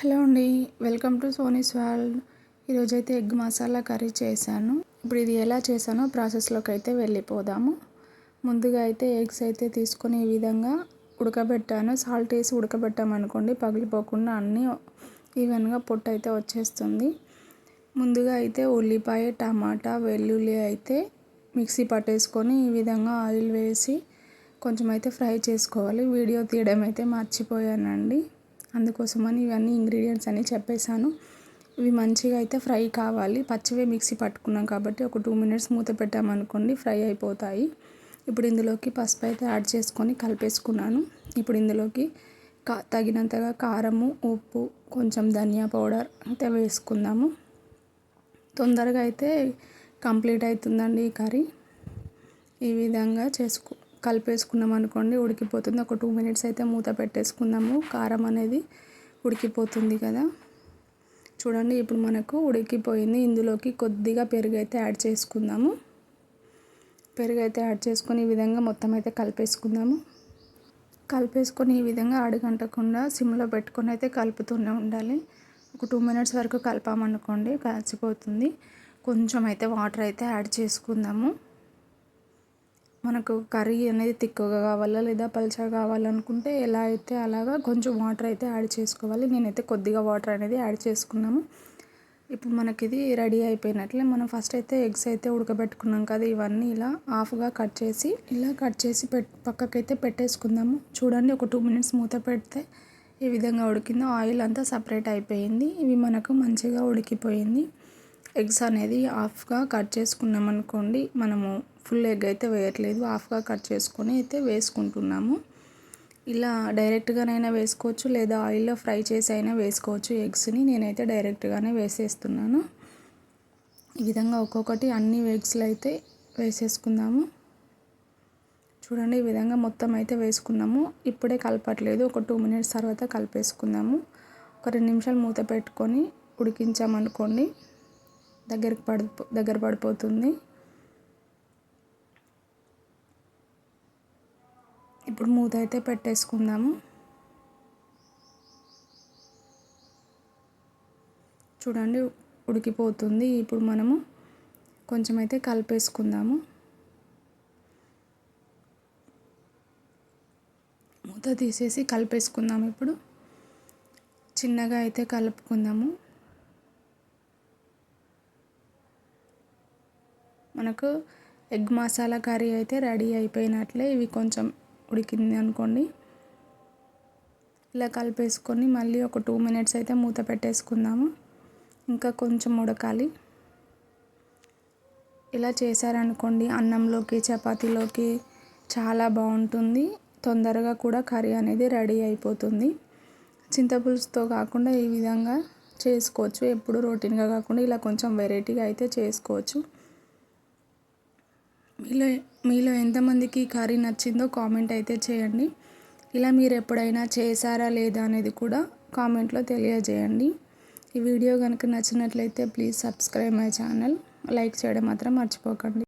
Hello అండి welcome to Soni's world. ఈరోజైతే egg masala curry చేశాను. ఇప్పుడు ఇది ఎలా చేశానో ప్రాసెస్లోకి అయితే వెళ్ళిపోదాము. ముందుగా అయితే ఎగ్స్ అయితే తీసుకొని ఈ విధంగా ఉడకబెట్టాను. సాల్ట్ వేసి ఉడకబెట్టామనుకోండి పగిలిపోకుండా అన్నీ ఈవెన్గా పొట్టు అయితే వచ్చేస్తుంది. ముందుగా అయితే ఉల్లిపాయ టమాటా వెల్లుల్లి అయితే మిక్సీ పట్టేసుకొని ఈ విధంగా ఆయిల్ వేసి కొంచెం అయితే ఫ్రై చేసుకోవాలి. వీడియో తీయడం అయితే మర్చిపోయానండి. అందుకోసమని ఇవన్నీ ఇంగ్రీడియంట్స్ అని చెప్పేశాను. ఇవి మంచిగా అయితే ఫ్రై కావాలి. పచ్చివే మిక్సీ పట్టుకున్నాం కాబట్టి ఒక టూ మినిట్స్ మూత పెట్టామనుకోండి ఫ్రై అయిపోతాయి. ఇప్పుడు ఇందులోకి పసుపు అయితే యాడ్ చేసుకొని కలిపేసుకున్నాను. ఇప్పుడు ఇందులోకి కా తగినంతగా కారము ఉప్పు కొంచెం ధనియా పౌడర్ అయితే వేసుకుందాము. తొందరగా అయితే కంప్లీట్ అవుతుందండి ఈ కర్రీ. ఈ విధంగా చేసుకో కలిపేసుకున్నాం అనుకోండి ఉడికిపోతుంది. ఒక టూ మినిట్స్ అయితే మూత పెట్టేసుకుందాము కారం అనేది ఉడికిపోతుంది కదా. చూడండి ఇప్పుడు మనకు ఉడికిపోయింది. ఇందులోకి కొద్దిగా పెరుగు అయితే యాడ్ చేసుకుందాము. పెరుగు అయితే యాడ్ చేసుకొని ఈ విధంగా మొత్తం అయితే కలిపేసుకుందాము. కలిపేసుకొని ఈ విధంగా అడుగంటకుండా సిమ్లో పెట్టుకొని అయితే కలుపుతూనే ఉండాలి. ఒక టూ మినిట్స్ వరకు కలపామనుకోండి కలిసిపోతుంది. కొంచెం అయితే వాటర్ అయితే యాడ్ చేసుకుందాము. మనకు కర్రీ అనేది తిక్కుగా కావాలా లేదా పలుచగా కావాలనుకుంటే ఎలా అయితే అలాగా కొంచెం వాటర్ అయితే యాడ్ చేసుకోవాలి. నేనైతే కొద్దిగా వాటర్ అనేది యాడ్ చేసుకున్నాము ఇప్పుడు మనకి ఇది రెడీ అయిపోయినట్లే. మనం ఫస్ట్ అయితే ఎగ్స్ అయితే ఉడకబెట్టుకున్నాం కదా ఇవన్నీ ఇలా హాఫ్గా కట్ చేసి ఇలా కట్ చేసి పెట్ పక్కకైతే పెట్టేసుకుందాము. చూడండి ఒక టూ మినిట్స్ మూత పెడితే ఈ విధంగా ఉడికిందో. ఆయిల్ అంతా సపరేట్ అయిపోయింది. ఇవి మనకు మంచిగా ఉడికిపోయింది. ఎగ్స్ అనేది హాఫ్గా కట్ చేసుకున్నాం అనుకోండి మనము ఫుల్ ఎగ్ అయితే వేయట్లేదు. హాఫ్గా కట్ చేసుకొని అయితే వేసుకుంటున్నాము. ఇలా డైరెక్ట్గానైనా వేసుకోవచ్చు లేదా ఆయిల్లో ఫ్రై చేసి అయినా వేసుకోవచ్చు ఎగ్స్ని. నేనైతే డైరెక్ట్గానే వేసేస్తున్నాను. ఈ విధంగా ఒక్కొక్కటి అన్ని ఎగ్స్లు అయితే వేసేసుకుందాము. చూడండి ఈ విధంగా మొత్తం అయితే వేసుకున్నాము. ఇప్పుడే కలపట్లేదు. ఒక టూ మినిట్స్ తర్వాత కలిపేసుకుందాము. ఒక రెండు నిమిషాలు మూత పెట్టుకొని ఉడికించామనుకోండి దగ్గరకు పడి దగ్గర పడిపోతుంది. ఇప్పుడు మూత అయితే పెట్టేసుకుందాము. చూడండి ఉడికిపోతుంది. ఇప్పుడు మనము కొంచెం అయితే కలిపేసుకుందాము. మూత తీసేసి కలిపేసుకుందాము ఇప్పుడు. చిన్నగా అయితే కలుపుకుందాము. మనకు ఎగ్ మసాలా కర్రీ అయితే రెడీ అయిపోయినట్లే. ఇవి కొంచెం ఉడికింది అనుకోండి. ఇలా కలిపేసుకొని మళ్ళీ ఒక టూ మినిట్స్ అయితే మూత పెట్టేసుకుందాము. ఇంకా కొంచెం ఉడకాలి. ఇలా చేశారనుకోండి అన్నంలోకి చపాతీలోకి చాలా బాగుంటుంది. తొందరగా కూడా కర్రీ అనేది రెడీ అయిపోతుంది. చింతపులుసుతో కాకుండా ఈ విధంగా చేసుకోవచ్చు. ఎప్పుడు రొటీన్గా కాకుండా ఇలా కొంచెం వెరైటీగా అయితే చేసుకోవచ్చు. మీలో మీలో ఎంతమందికి కర్రీ నచ్చిందో కామెంట్ అయితే చేయండి. ఇలా మీరు ఎప్పుడైనా చేశారా లేదా అనేది కూడా కామెంట్లో తెలియజేయండి. ఈ వీడియో కనుక నచ్చినట్లయితే please subscribe my channel. Like చేయడం మాత్రం మర్చిపోకండి.